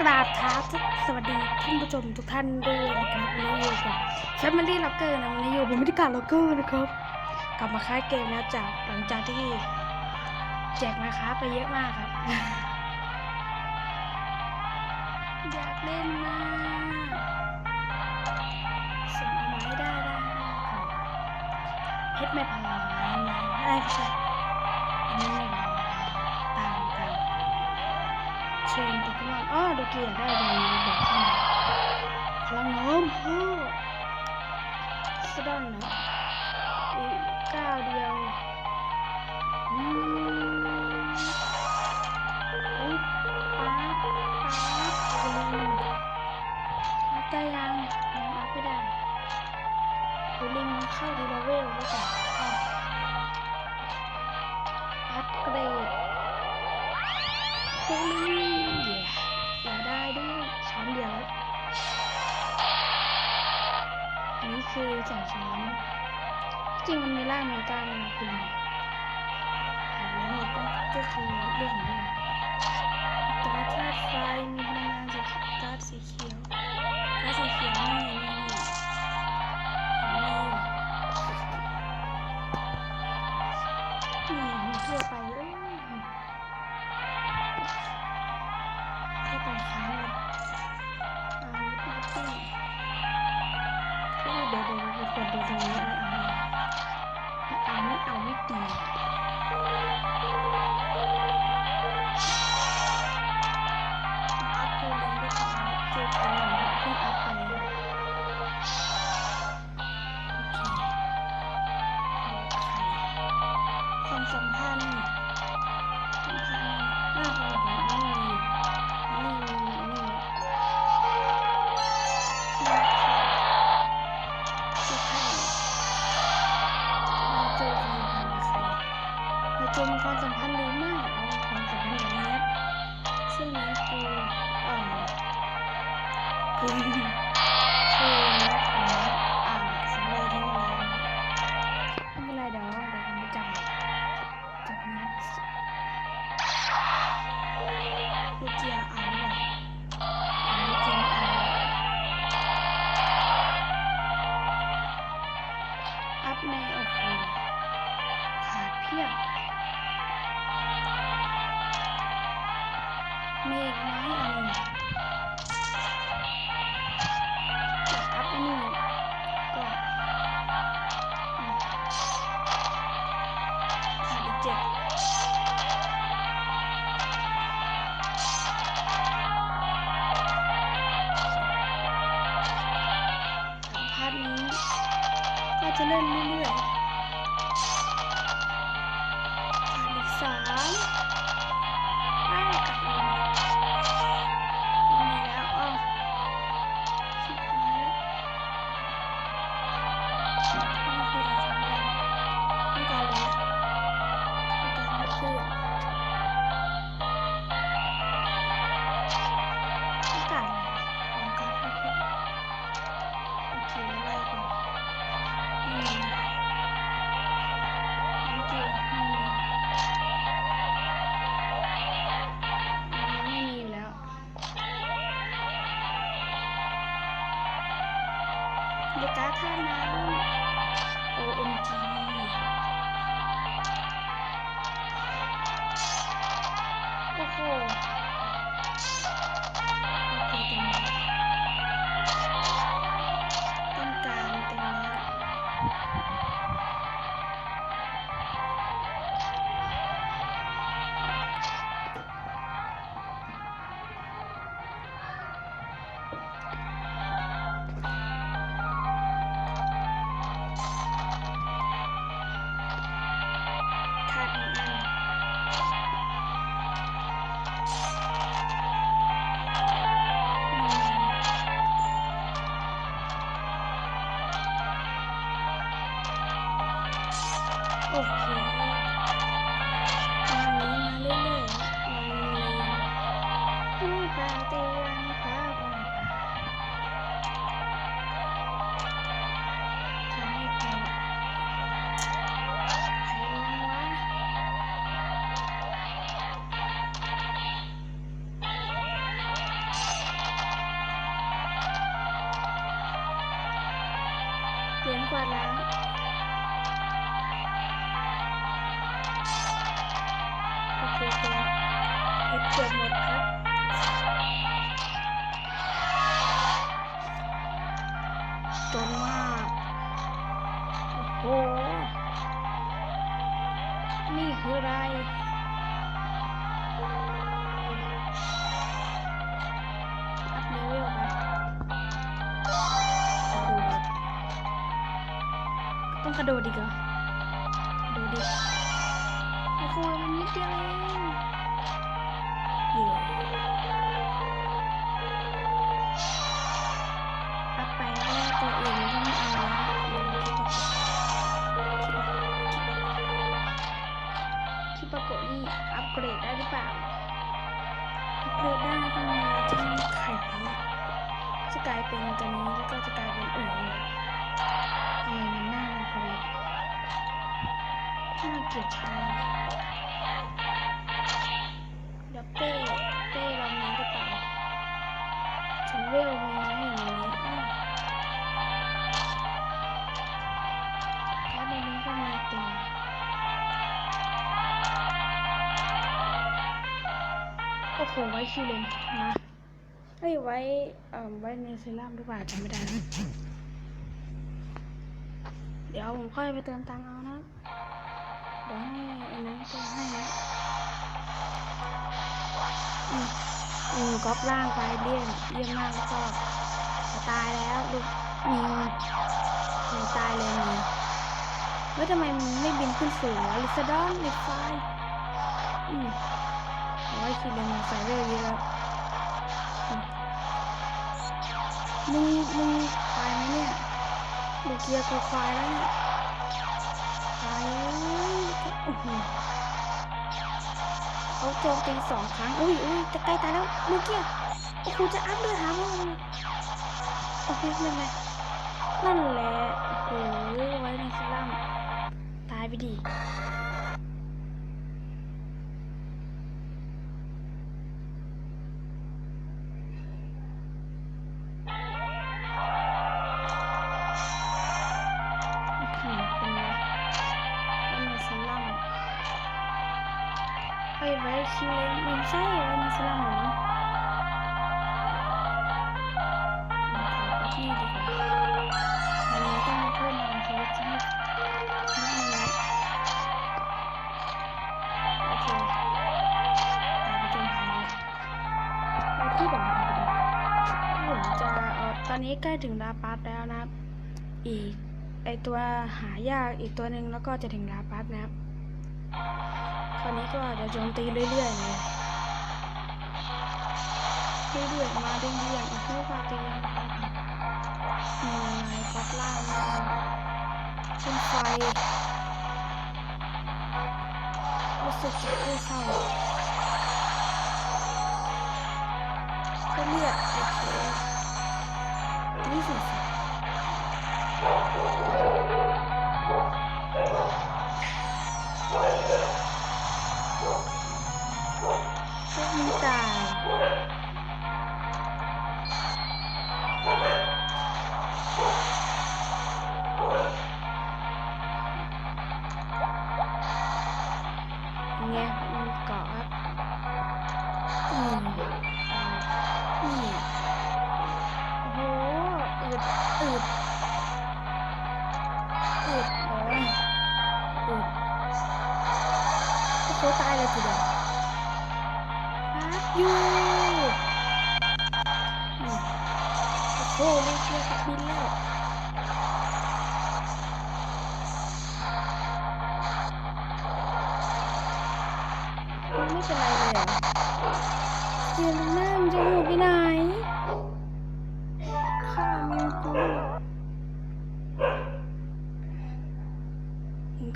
กราบเท้าสวัสดีท่านผู้ชมทุกท่านด้วยนะครับวันนี้อยู่กับแคมเบอรี่ล็อกเกอร์นะวันนี้อยู่ผมไม่ได้การล็อกเกอร์นะครับ กลับมาค่ายเกมแล้วจากหลังจากที่แจกนะคะไปเยอะมากครับ อยากเล่นมากส่งเมาให้ได้ได้ครับเฮ็ดแม่พอะไนะได้ใช่ อ๋อดูกีอยได้ใบเด็กใช่ไหมพลังงอมโอสะดันนะอีกก้าวเดียวอืม กดดูตรงนี้ คุณมี จะเล่นเรื่อยๆอีกสาม เดก้าท่าน้ำ OMG โอ้โห ปะโกะนี่อัปเกรดได้หรือเปล่า อัปเกรดได้ต้องมาที่ไข่จะกลายเป็นตัวนี้แล้วก็จะกลายเป็นอื่นเลยทำไมมันน่ารักเลยน่าเกียดชังเดี๋ยวเป้เป้เรามีหรือเปล่าถึงเวล โอ้โหไว้คิวเลนมาเอ้ยไว้เอ่อไว้ในเซรั่มหรือเปล่าจำไม่ได้แล้วเดี๋ยวผมค่อยไปเติมตังค์เอานะเดี๋ยวให้อ้นั้นเติมให้นะอืมอืมก๊อปร่างไปเลี่ยนเยี่ยมมากแล้วก็จะตายแล้วลูกมีมีตายเลยมีเฮ้ยทำไมมันไม่บินขึ้นสูงวะลิซาดอนลิฟายอืม เอาไว้คือเดินมาใส่เรื่อยเยอะมมึงมึงควายไหมเนี่ยลูกเกียร์กูควายแล้วเนี่ยตายเลยโอ้โหเขาโจมตีสองครั้ง อุ้ยอุ้ยจะใกล้ตายแล้วเมื่อกี้โอ้โหจะอัพเลยหาว่าโอเคไม่เป็นไรนั่นแหละโอ้โหไว้ในสลัมตายไปดิ ปาสแล้วนะครับ อีกไอตัวหายากอีกตัวหนึ่งแล้วก็จะถึงลาปัสนะครับ คราวนี้ก็จะโจมตีเรื่อยๆเลยเรื่อยๆมาเรื่อยๆเพื่อความตีมีอะไรก๊อปล่างมาเป็นไฟรู้สึกจะพุ่งเข้าก็เลือดโอเค นี่สิสิ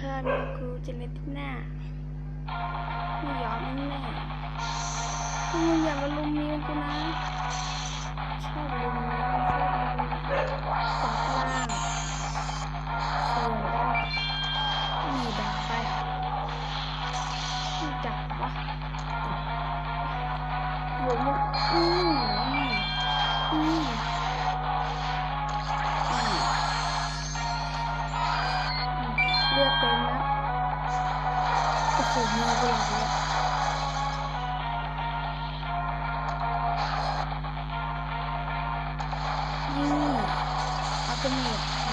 มึงฆ่ามิวกูเจเนติน่าไม่ยอมแน่ๆมึงอย่ามาลุมเมียกูนะ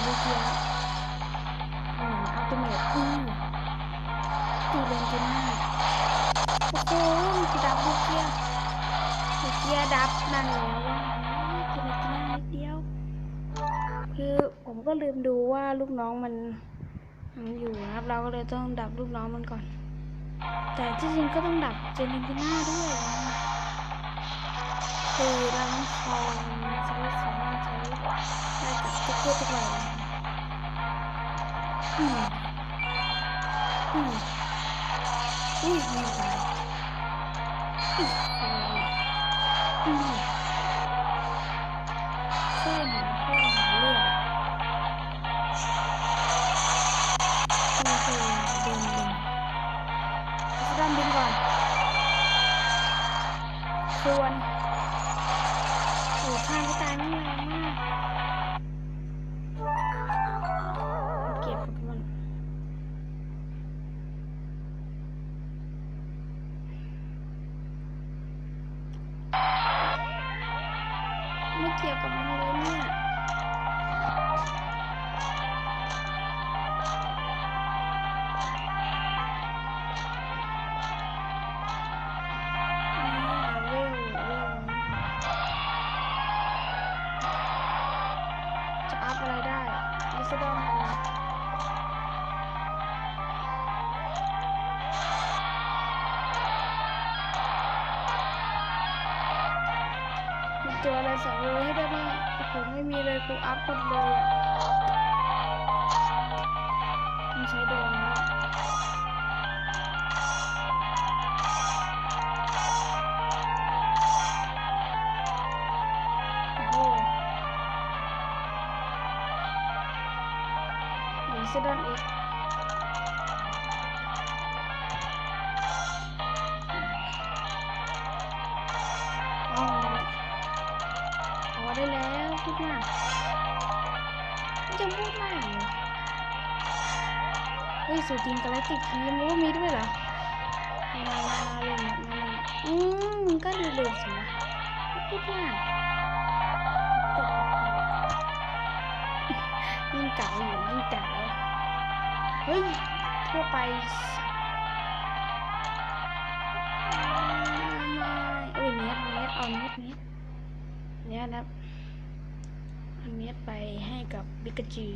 ดูเกียเหมือนอัลติเมทที่ตูเรนจิน่าโอ้โหมัจะดับดูเกียดูเกียดับนั่นแล้วว่าตูเรนจิน่านิดเดียว คือผมก็ลืมดูว่าลูกน้องมันมันอยู่นะครับ เราก็เลยต้องดับลูกน้องมันก่อน แต่ที่จริงก็ต้องดับเจนินจิน่าด้วยคือเราต้องคอยใช้สมารถใช้ Herkes kapıya tıklayın. Hmm. Hmm. Hmm. Hmm. Hmm. Hmm. จะอัพอะไรได้มิสซดอมมีตัวอะไรสังเลยให้ได้บ้างผมไม่มีเลยกูอัพหมดเลยอะมันใช้โดนแล้ว น่ะจะพูดได้เฮ้ยสูทิมกาแล็กติกทีมโอ้มีด้วยเหรอมามามาเล่มาเล่อืมมึงก็ดูเดือดสิวะพูดได้ยิ่งเก่าอยู่ยิ่งเก่าเฮ้ยทั่วไป กับบิ๊กจี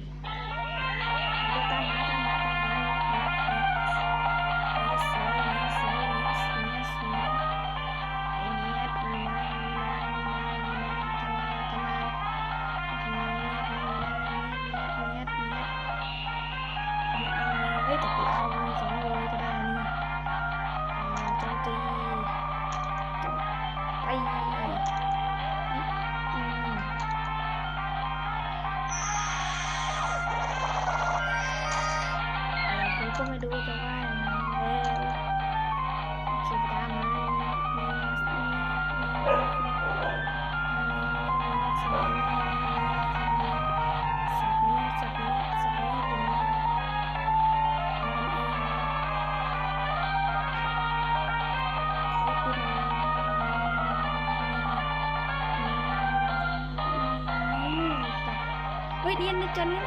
เฮ้เดียนในจอนี้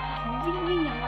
วิ่งวิ่งอย่างไร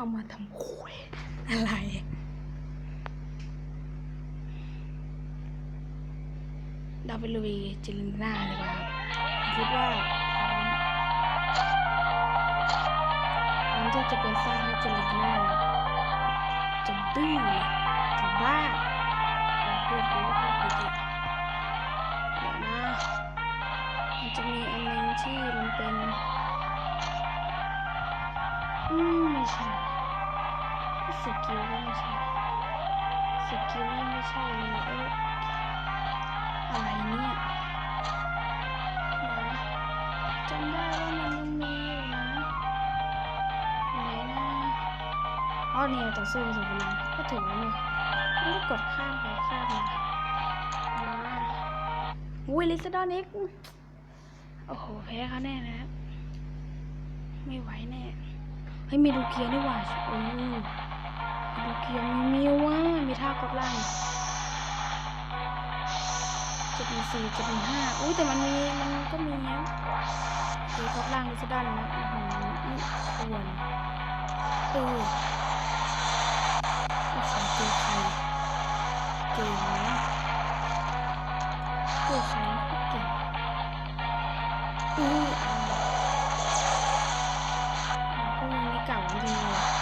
เอามาทำหวยอะไร เราไปลุยเจลินนาดีกว่าคิดว่าพร้อมที่จะเป็นสร้างให้เจลินนาจะดื้อจะบ้าเพื่อนกูว่าพูดดีเดี๋ยวนะมันจะมีอันนึงที่มันเป็นอืม。 สกิลก็ไม่ใช่สกิลไม่ใช่เลยเอ๊ะอะไรเนี่ยนะจำได้ว่ามันยังมีอยู่นะไหนนะอ๋อเนี่ยต่อสู้สุดพลังก็ถูกแล้วเนี่ยไม่กดข้ามไปข้ามมาอุ้ยลิซดอนเอ็กโอ้โหแพ้เขาแน่นะไม่ไหวแน่ เฮ้ยมีดูเกียร์นี่หว่าโอ้ ยมีดูเกียร์มีมิวว่ะมีท่ากอบล่างจุดมีสี่จุดมีห้าอุ้ยแต่มันมีมันก็มีนะคือกอบล่างดิสดอนนะอ้โหนี่ควรเออโอ้โหเจอใครเก่งนะเจอใครก็เก่งอืออาพวกมึงนี่เก่าจริงเลย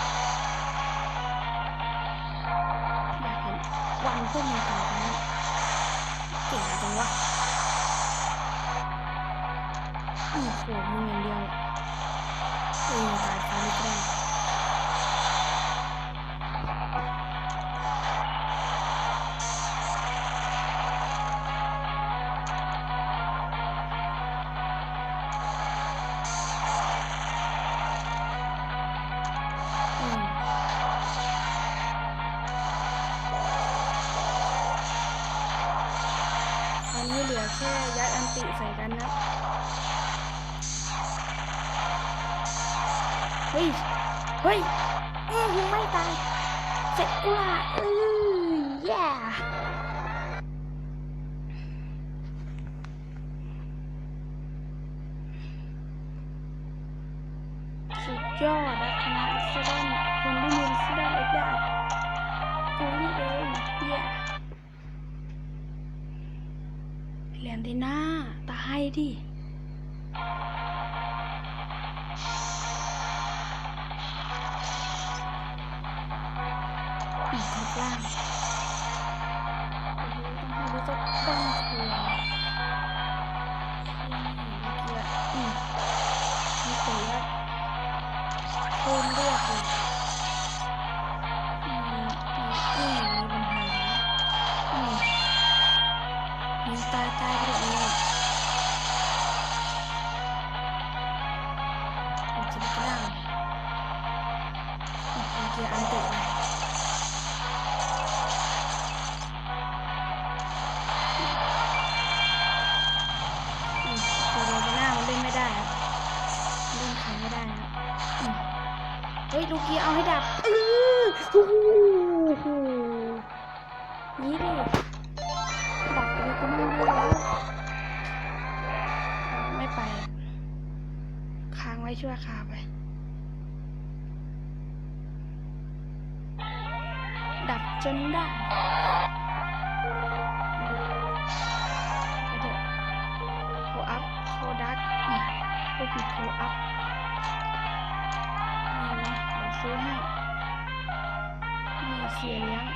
พวกมึงเก่ากันเก่งจังวะอือโหมึงอย่างเดียวเองตายไปไม่ได้ ฮ้ย เฮ้ยอือยังไม่ตายเสร็จกูละอือแย่ ว้ชั่วคราวไป ดับจนได้ก็เถอะโคอัพโคดักนี่พูดผิดโคอัพนี่นะเดี๋ยวซื้อให้นี่เสียเลี้ยง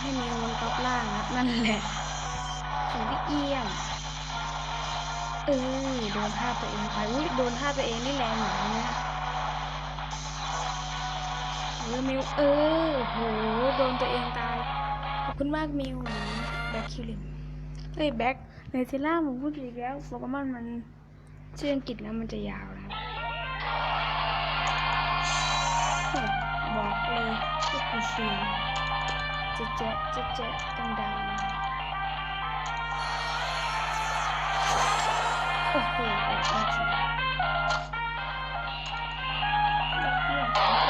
ให้มีวนก๊อปล่างครับนั่นแหละของพี่เอี้ยงเออโดนท่าตัวเองไปอุ้ยโดนท่าตัวเองนี่แรงเหมือนกันนะเออมิวเออโหโดนตัวเองตายขอบคุณมากมิวแบ็คคิวลิมเอ้ยแบ็คในเซล่าผมพูดอีกแล้วโปเกมอนมันชื่ออังกฤษแล้วมันจะยาวนะครับเฮ้ยบอกเลยว่ากูเสียง เจ๊ะเจ๊ะเจ๊ะเจ๊ะ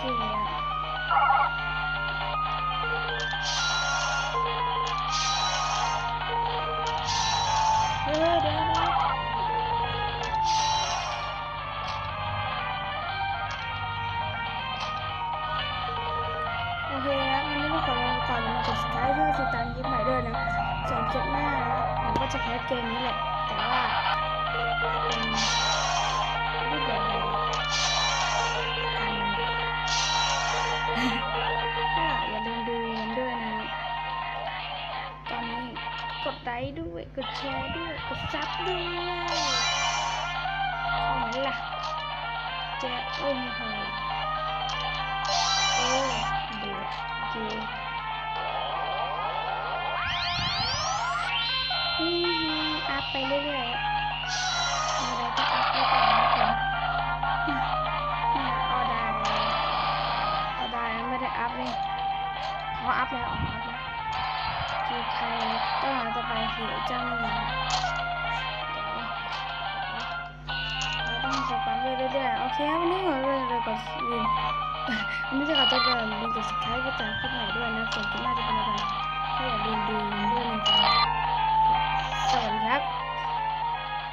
โอ แจะโอ้โหโอ้เดือดโอเคอืมอัพไปเรื่อยๆอะไรก็อัพไปก่อนนะผมเนี่ยออได้ออได้ไม่ได้อัพเลยขออัพแล้วอ๋ออัพแล้วคือใครต้องหาต่อไปคือไอ้เจ้านี่น เรื่อยๆโอเควันนี้ขอเลยเลยก่อนลืมวันนี้จะขอตัวก่อนลืมกด subscribe ก็จากคลิปใหม่ด้วยนะส่วนคลิปหน้าจะเป็นอะไรก็อย่าลืมดูด้วยนะครับสวัสดีครับ